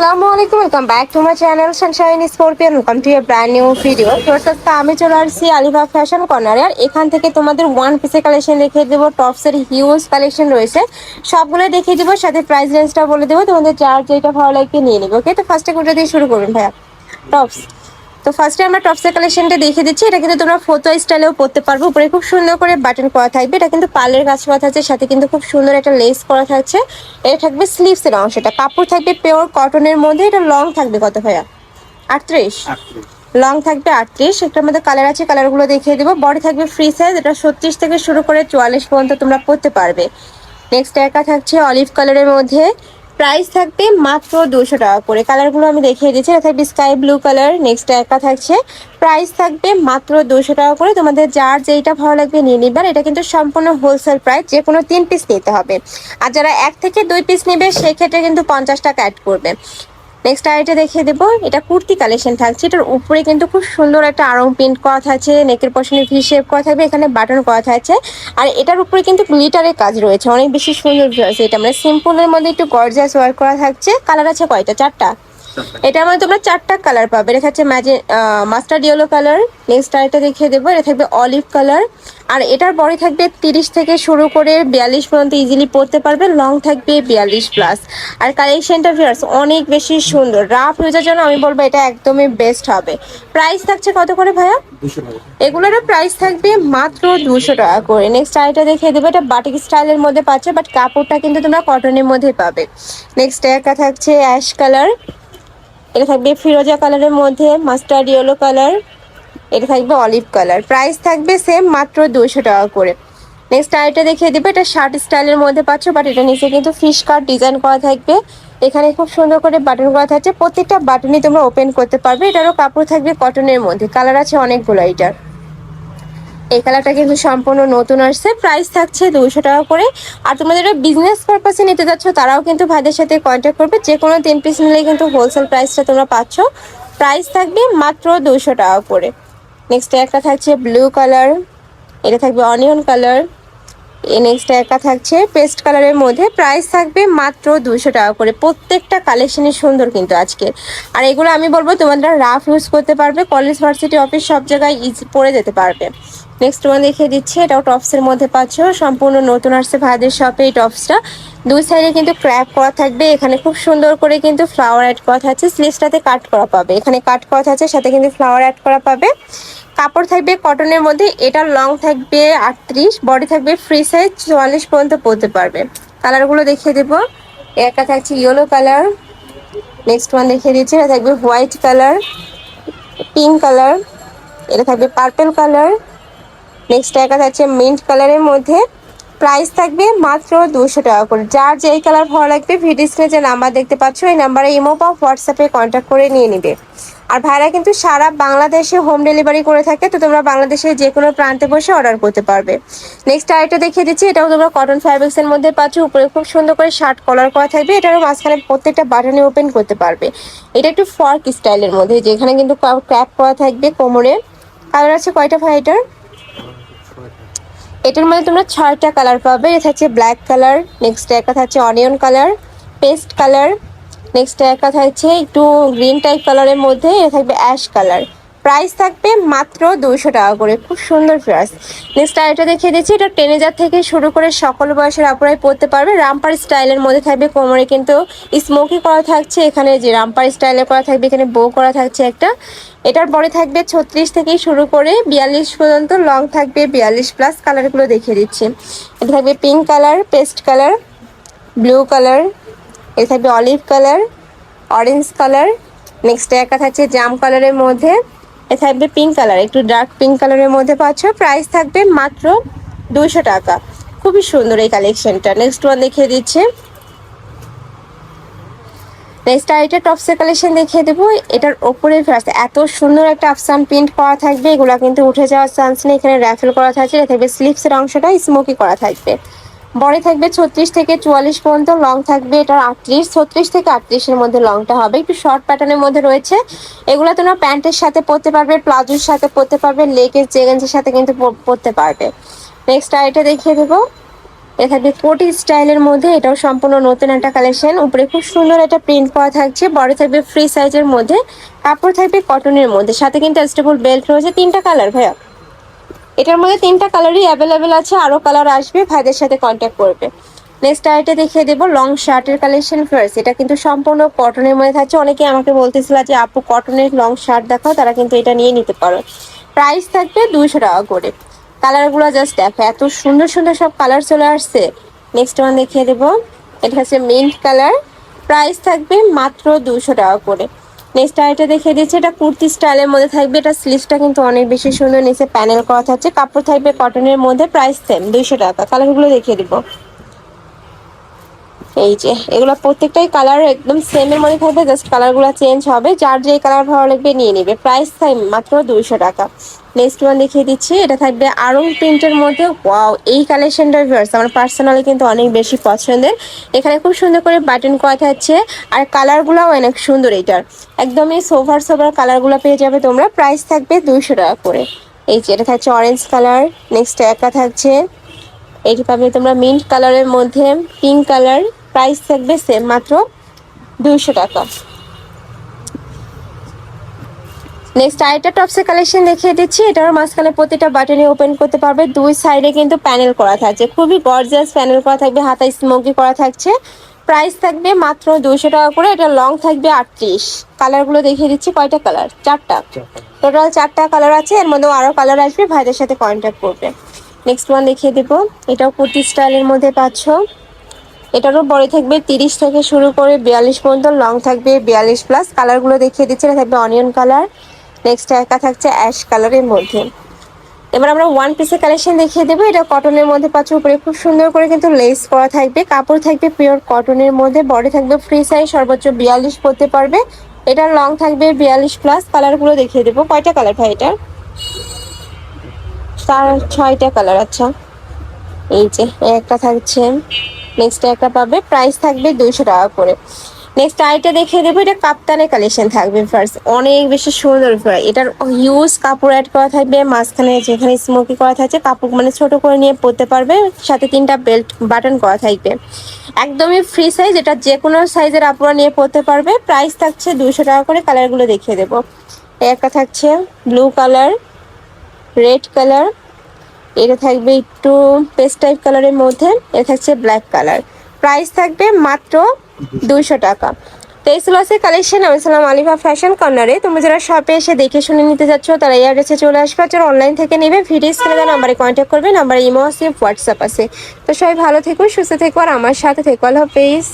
আসসালামু আলাইকুম welcome back to my channel sunshine scorpion welcome to a brand new video তো আমি চলে আসছি আলিভা ফ্যাশন কর্নারে আর এখান থেকে তোমাদের ওয়ান পিসের কালেকশন দেখিয়ে দেবো। টপসের হিউজ কালেকশন রয়েছে। সবগুলো দেখিয়ে দেবো, সাথে প্রাইস রেঞ্জটা বলে দেবো। তোমাদের যার যেটা ভালো লাগবে নিয়ে নেবে ওকে তো ফার্স্টে কোনটা দিয়ে শুরু করুন ভাইয়া? টপস তো ফার্স্টে আমরা টপসের কালেকশনটা দেখিয়ে দিচ্ছি। এটা কিন্তু তোমরা ফটো স্টাইলেও পরতে পারবে। উপরে খুব সুন্দর করে বাটন করা থাকবে। এটা কিন্তু পার্লের কাজ করা থাকছে সাথে কিন্তু খুব সুন্দর একটা লেস করা থাকছে। এটা থাকবে স্লিভসের অংশটা। কাপড় থাকবে পিওর কটনের মধ্যে। এটা লং থাকবে কত ভাইয়া? আটত্রিশ। লং থাকবে আটত্রিশ। একটার মধ্যে কালার আছে কালারগুলো দেখিয়ে দেবো। বডি থাকবে ফ্রি সাইজ এটা ছত্রিশ থেকে শুরু করে চুয়াল্লিশ পর্যন্ত তোমরা পরতে পারবে। নেক্সট একা থাকছে অলিভ কালারের মধ্যে। প্রাইস থাকবে মাত্র দুশো টাকা করে। কালারগুলো আমি দেখিয়ে দিচ্ছি, এটা থাকবে স্কাই ব্লু কালার নেক্সট একা থাকছে। প্রাইস থাকবে মাত্র দুশো টাকা করে। তোমাদের যার যেইটা ভালো লাগবে নিয়ে নিবার এটা কিন্তু সম্পূর্ণ হোলসেল প্রাইস যে কোনো তিন পিস নিতে হবে। আর যারা এক থেকে দুই পিস নেবে, সেক্ষেত্রে কিন্তু পঞ্চাশ টাকা অ্যাড করবে। নেক্সট আরেকটা দেখিয়ে দেবো। এটা কুর্তি কালেকশন থাকছে। এটার উপরে কিন্তু খুব সুন্দর একটা আরং প্রিন্ট করা থাকছে। নেকের পশনে ভি শেপ করা থাকবে। এখানে বাটন করা থাকছে। আর এটার উপরে কিন্তু গ্লিটারের কাজ রয়েছে। অনেক বেশি সুন্দর এটা মানে সিম্পলের মধ্যে একটু গর্জাস ওয়ার্ক করা থাকছে। কালার আছে কয়টা? চারটা। এটার মধ্যে তোমরা চারটা কালার পাবে। এটা হচ্ছে ম্যাজে মাস্টার্ড ইয়েলো কালার নেক্সট আরেকটা দেখিয়ে দেবো। এটা থাকবে অলিভ কালার আর এটার বডি থাকবে তিরিশ থেকে শুরু করে বিয়াল্লিশ পর্যন্ত ইজিলি পরতে পারবে। লং থাকবে বিয়াল্লিশ প্লাস আর কালেকশনটা ফিয়ার্স অনেক বেশি সুন্দর। রাফ ইউজের জন্য আমি বলব এটা একদমই বেস্ট হবে। প্রাইস থাকছে কত করে ভাইয়া? এগুলোরও প্রাইস থাকবে মাত্র দুশো টাকা করে। নেক্সট আইটা দেখিয়ে দেবো। এটা বাটিক স্টাইলের মধ্যে পাচ্ছে বাট কাপড়টা কিন্তু তোমরা কটনের মধ্যে পাবে। নেক্সট একা থাকছে অ্যাশ কালার এটা থাকবে ফিরোজা কালারের মধ্যে, মাস্টার্ড ইয়েলো কালার, এটা থাকবে অলিভ কালার। প্রাইস থাকবে সেম মাত্র দুশো টাকা করে। নেক্সট আরেকটা দেখিয়ে দেবে, এটা শার্ট স্টাইলের মধ্যে পাচ্ছ বাট এটা নিচে কিন্তু ফিশ কাট ডিজাইন করা থাকবে। এখানে খুব সুন্দর করে বাটন করা থাকছে, প্রত্যেকটা বাটনই তোমরা ওপেন করতে পারবে। এটারও কাপড় থাকবে কটনের মধ্যে কালার আছে অনেকগুলো এটার। এই কালারটা কিন্তু সম্পূর্ণ নতুন আসছে। প্রাইস থাকছে দুশো টাকা করে। আর তোমরা যারা বিজনেস পারপাসে নিতে যাচ্ছ, তারাও কিন্তু ভাইদের সাথে কন্ট্যাক্ট করবে। যে কোনো তিন পিস নিলে কিন্তু হোলসেল প্রাইসটা তোমরা পাচ্ছ। প্রাইস থাকবে মাত্র দুশো টাকা করে। নেক্সট একটা থাকছে ব্লু কালার এটা থাকবে অনিয়ন কালার নেক্সট একটা থাকছে পেস্ট কালারের মধ্যে। প্রাইস থাকবে মাত্র দুশো টাকা করে। প্রত্যেকটা কালেকশনই সুন্দর কিন্তু আজকে আর এগুলো আমি বলব তোমাদের রাফ ইউজ করতে পারবে। কলেজ ভার্সিটি অফিস সব জায়গায় ইজি পরে যেতে পারবে। নেক্সট ওয়ান দেখিয়ে দিচ্ছি, এটাও টপসের মধ্যে পাচ্ছ। সম্পূর্ণ নতুন আসছে ভাইদের শপে এই টপসটা দুই সাইডে কিন্তু ক্র্যাপ করা থাকবে, এখানে খুব সুন্দর করে কিন্তু ফ্লাওয়ার অ্যাড করা থাকছে। স্লিভসটাতে কাট করা পাবে। এখানে কাট করা থাকছে, সাথে কিন্তু ফ্লাওয়ার অ্যাড করা পাবে। কাপড় থাকবে কটনের মধ্যে, এটা লং থাকবে আটত্রিশ বডি থাকবে ফ্রি সাইজ চুয়াল্লিশ পর্যন্ত পরতে পারবে। কালারগুলো দেখিয়ে দেবো। একটা থাকছে ইয়েলো কালার নেক্সট ওয়ান দেখিয়ে দিচ্ছি, এটা থাকবে হোয়াইট কালার পিঙ্ক কালার এটা থাকবে পার্পেল কালার নেক্সট একটা থাকছে মিন্ট কালারের মধ্যে প্রাইস থাকবে মাত্র দুশো টাকা করে। যার যেই কালার ভালো লাগবে ভিডিও স্ক্রিনে যে নাম্বার দেখতে পাচ্ছ, এই নাম্বারে ইমো বা হোয়াটসঅ্যাপে কন্ট্যাক্ট করে নিয়ে নিবে। আর ভাইরা কিন্তু সারা বাংলাদেশে হোম ডেলিভারি করে থাকে, তো তোমরা বাংলাদেশের যে কোনো প্রান্তে বসে অর্ডার করতে পারবে। নেক্সট আরেকটা দেখিয়ে দিচ্ছি, এটাও তোমরা কটন ফ্যাব্রিক্সের মধ্যে পাচ্ছ, উপরে খুব সুন্দর করে শার্ট কলার করা থাকবে, এটারও মাঝখানে প্রত্যেকটা বাটনে ওপেন করতে পারবে। এটা একটু ফর্ক স্টাইলের মধ্যে, যেখানে কিন্তু ক্র্যাপ করা থাকবে কোমরে। কালার আছে কয়টা ভাই এটার এটার মধ্যে তোমরা ছয়টা কালার পাবে। এটা থাকছে ব্ল্যাক কালার নেক্সট একটা থাকছে onion colour paste colour next একটা থাকছে একটু গ্রিন টাইপ কালারের মধ্যে, এটা থাকবে অ্যাশ কালার প্রাইস থাকবে মাত্র দুশো টাকা করে। খুব সুন্দর প্রাইস। নেক্সট আরেকটা দেখিয়ে দিচ্ছি, এটা টেনেজার থেকে শুরু করে সকল বয়সের আপুরাই পরতে পারবে। রামপার স্টাইলের মধ্যে থাকবে কোমরে কিন্তু স্মোকি করা থাকছে, এখানে যে রামপার স্টাইলে করা থাকবে, এখানে বো করা থাকছে একটা। এটার পরে থাকবে ছত্রিশ থেকে শুরু করে বিয়াল্লিশ পর্যন্ত লং থাকবে বিয়াল্লিশ প্লাস কালারগুলো দেখিয়ে দিচ্ছি। এটা থাকবে pink colour paste colour blue colour এটা থাকবে olive colour orange colour next একটা থাকছে জাম কালারের মধ্যে। এ থাকবে পিঙ্ক কালার একটু ডার্ক পিঙ্ক কালারের মধ্যে পাচ্ছ। প্রাইস থাকবে মাত্র দুশো টাকা। খুবই সুন্দর এই কালেকশনটা নেক্সট ওয়ান দেখিয়ে দিচ্ছে। নেক্সট আরেকটা টপসের কালেকশন দেখিয়ে দেবো। এটার ওপরে ফার্স্ট এত সুন্দর একটা আফসান প্রিন্ট করা থাকবে। এগুলো কিন্তু উঠে যাওয়ার চান্স নেই এখানে র্যাফেল করা থাকছে। এটা থাকবে স্লিপসের অংশটা স্মোকি করা থাকবে। বডি থাকবে ছত্রিশ থেকে চুয়াল্লিশ পর্যন্ত লং থাকবে এটা আটত্রিশ, ছত্রিশ থেকে আটত্রিশের মধ্যে লংটা হবে। একটু শর্ট প্যাটার্নের মধ্যে রয়েছে। এগুলো তোমরা প্যান্টের সাথে পরতে পারবে, প্লাজোর সাথে পরতে পারবে লেগের জেগেন্সের সাথে কিন্তু পরতে পারবে। নেক্সট আইটা দেখিয়ে দেবো। এটা কোটি স্টাইলের মধ্যে, এটাও সম্পূর্ণ নতুন একটা কালেকশন উপরে খুব সুন্দর একটা প্রিন্ট করা থাকছে। বড় থাকবে ফ্রি সাইজের মধ্যে, কাপড় থাকবে কটনের মধ্যে। সাথে কিন্তু স্টেবল বেল্ট রয়েছে। তিনটা কালার ভাইয়া। এটার মধ্যে তিনটা কালারই অ্যাভেলেবেল আছে আরও কালার আসবে, ভাইদের সাথে কন্ট্যাক্ট করবে। নেক্সট আইটে দেখিয়ে দেবো লং শার্টের কালেকশন ফার্স্ট এটা কিন্তু সম্পূর্ণ কটনের মধ্যে থাকছে। অনেকে আমাকে বলতেছিল যে, আপু কটনের লং শার্ট দেখাও, তারা কিন্তু এটা নিয়ে নিতে পারো। প্রাইস থাকবে দুইশো টাকা করে। কালারগুলো জাস্ট দেখো, এত সুন্দর সুন্দর সব কালার চলে আসছে। নেক্সট ওয়ান দেখিয়ে দেবো, এটা হচ্ছে মিন্ট কালার প্রাইস থাকবে মাত্র দুশো টাকা করে। নেক্সট আরেকটা দেখিয়ে দিচ্ছি। এটা কুর্তি স্টাইলের মধ্যে থাকবে। এটা স্লিভসটা কিন্তু অনেক বেশি সুন্দর। নিচে প্যানেল করা থাকছে। কাপড় থাকবে কটনের মধ্যে। প্রাইস সেম দুইশো টাকা। কালারগুলো দেখিয়ে দিব। এই যে, এগুলো প্রত্যেকটাই কালার একদম সেম এর মধ্যে থাকবে জাস্ট কালারগুলো চেঞ্জ হবে। যার যে কালার ভালো লাগবে নিয়ে নেবে। প্রাইস থাকবে মাত্র দুইশো টাকা। নেক্সট ওয়ান দেখিয়ে দিচ্ছি। এটা থাকবে আরং প্রিন্টের মধ্যে। ওয়াও এই কালেকশনটার ভিউয়ার্স আমার পার্সোনালি কিন্তু অনেক বেশি পছন্দের। এখানে খুব সুন্দর করে বাটন করা থাকছে আর কালারগুলোও অনেক সুন্দর এটার একদমই সোভার সোভার কালারগুলো পেয়ে যাবে তোমরা। প্রাইস থাকবে দুইশো টাকা করে। এই যে, এটা থাকছে অরেঞ্জ কালার নেক্সট একা থাকছে। এটি পাবে তোমরা মিন্ট কালারের মধ্যে। পিঙ্ক কালার প্রাইস থাকবে সেম মাত্র দুইশো টাকা। নেক্সট আরেকটা টপসের কালেকশন দেখিয়ে দিচ্ছি। এটার মাঝখানে প্রতিটা বাটনে ওপেন করতে পারবে। দুই সাইডে কিন্তু প্যানেল করা থাকছে। খুবই গর্জিয়াস প্যানেল করা থাকবে। হাতায় স্মোকি করা থাকছে। প্রাইস থাকবে মাত্র দুইশো টাকা করে। এটা লং থাকবে আটত্রিশ। কালারগুলো দেখিয়ে দিচ্ছি। কয়টা কালার চারটা। টোটাল চারটা কালার আছে। এর মধ্যেও আরও কালার আসবে। ভাইদের সাথে কন্ট্যাক্ট করবে। নেক্সট ওয়ান দেখিয়ে দেবো। এটাও কুর্তি স্টাইলের মধ্যে পাচ্ছ। এটারও বড় থাকবে তিরিশ থেকে শুরু করে বিয়াল্লিশ পর্যন্ত লং থাকবে বিয়াল্লিশ প্লাস কালারগুলো দেখিয়ে দিচ্ছে, এটা থাকবে অনিয়ন কালার নেক্সট একা থাকছে অ্যাশ কালারের মধ্যে। এবার আমরা ওয়ান পিসের কালেকশন দেখিয়ে দেবো। এটা কটনের মধ্যে পাচ্ছ উপরে। খুব সুন্দর করে কিন্তু লেস করা থাকবে। কাপড় থাকবে পিওর কটনের মধ্যে। বডি থাকবে ফ্রি সাইজ সর্বোচ্চ বিয়াল্লিশ পরতে পারবে। এটার লং থাকবে বিয়াল্লিশ প্লাস কালারগুলো দেখিয়ে দেবো। কয়টা কালার ভাই এটার? চার, ছয়টা কালার আচ্ছা। এই যে, একটা থাকছে। নেক্সট একটা পাবে প্রাইস থাকবে দুইশো টাকা করে। নেক্সট আইটা দেখিয়ে দেবো, এটা কাপ্তানের কালেকশন থাকবে ফার্স্ট অনেক বেশি সুন্দর এটার হিউজ কাপড় অ্যাড করা থাকবে, মাঝখানে যেখানে স্মোকি করা থাকছে, কাপড় মানে ছোট করে নিয়ে পরতে পারবে, সাথে তিনটা বেল্ট বাটন করা থাকবে। একদমই ফ্রি সাইজ এটা যে কোনো সাইজের আপুরা নিয়ে পরতে পারবে। প্রাইস থাকছে দুশো টাকা করে কালারগুলো দেখিয়ে দেবো। একটা থাকছে ব্লু কালার রেড কালার এটা থাকবে একটু পেস্ট টাইপ কালারের মধ্যে, এটা থাকছে ব্ল্যাক কালার। প্রাইস থাকবে মাত্র দুইশো টাকা। তো এই কালেকশন আমি ছিলাম আলিফা ফ্যাশন কর্নারে তুমি যারা শপে এসে দেখে শুনে নিতে যাচ্ছ তারা এই অ্যাড্রেসে চলে আসবে। যারা অনলাইন থেকে নেবে, ভিডিও স্ক্রিনে নাম্বারে কন্ট্যাক্ট করবে। নাম্বারে ইমো আছে হোয়াটসঅ্যাপ আছে। তো সবাই ভালো থেকো, সুস্থ থেকো, আর আমার সাথে থেকো। আল্লাহ হাফেজ।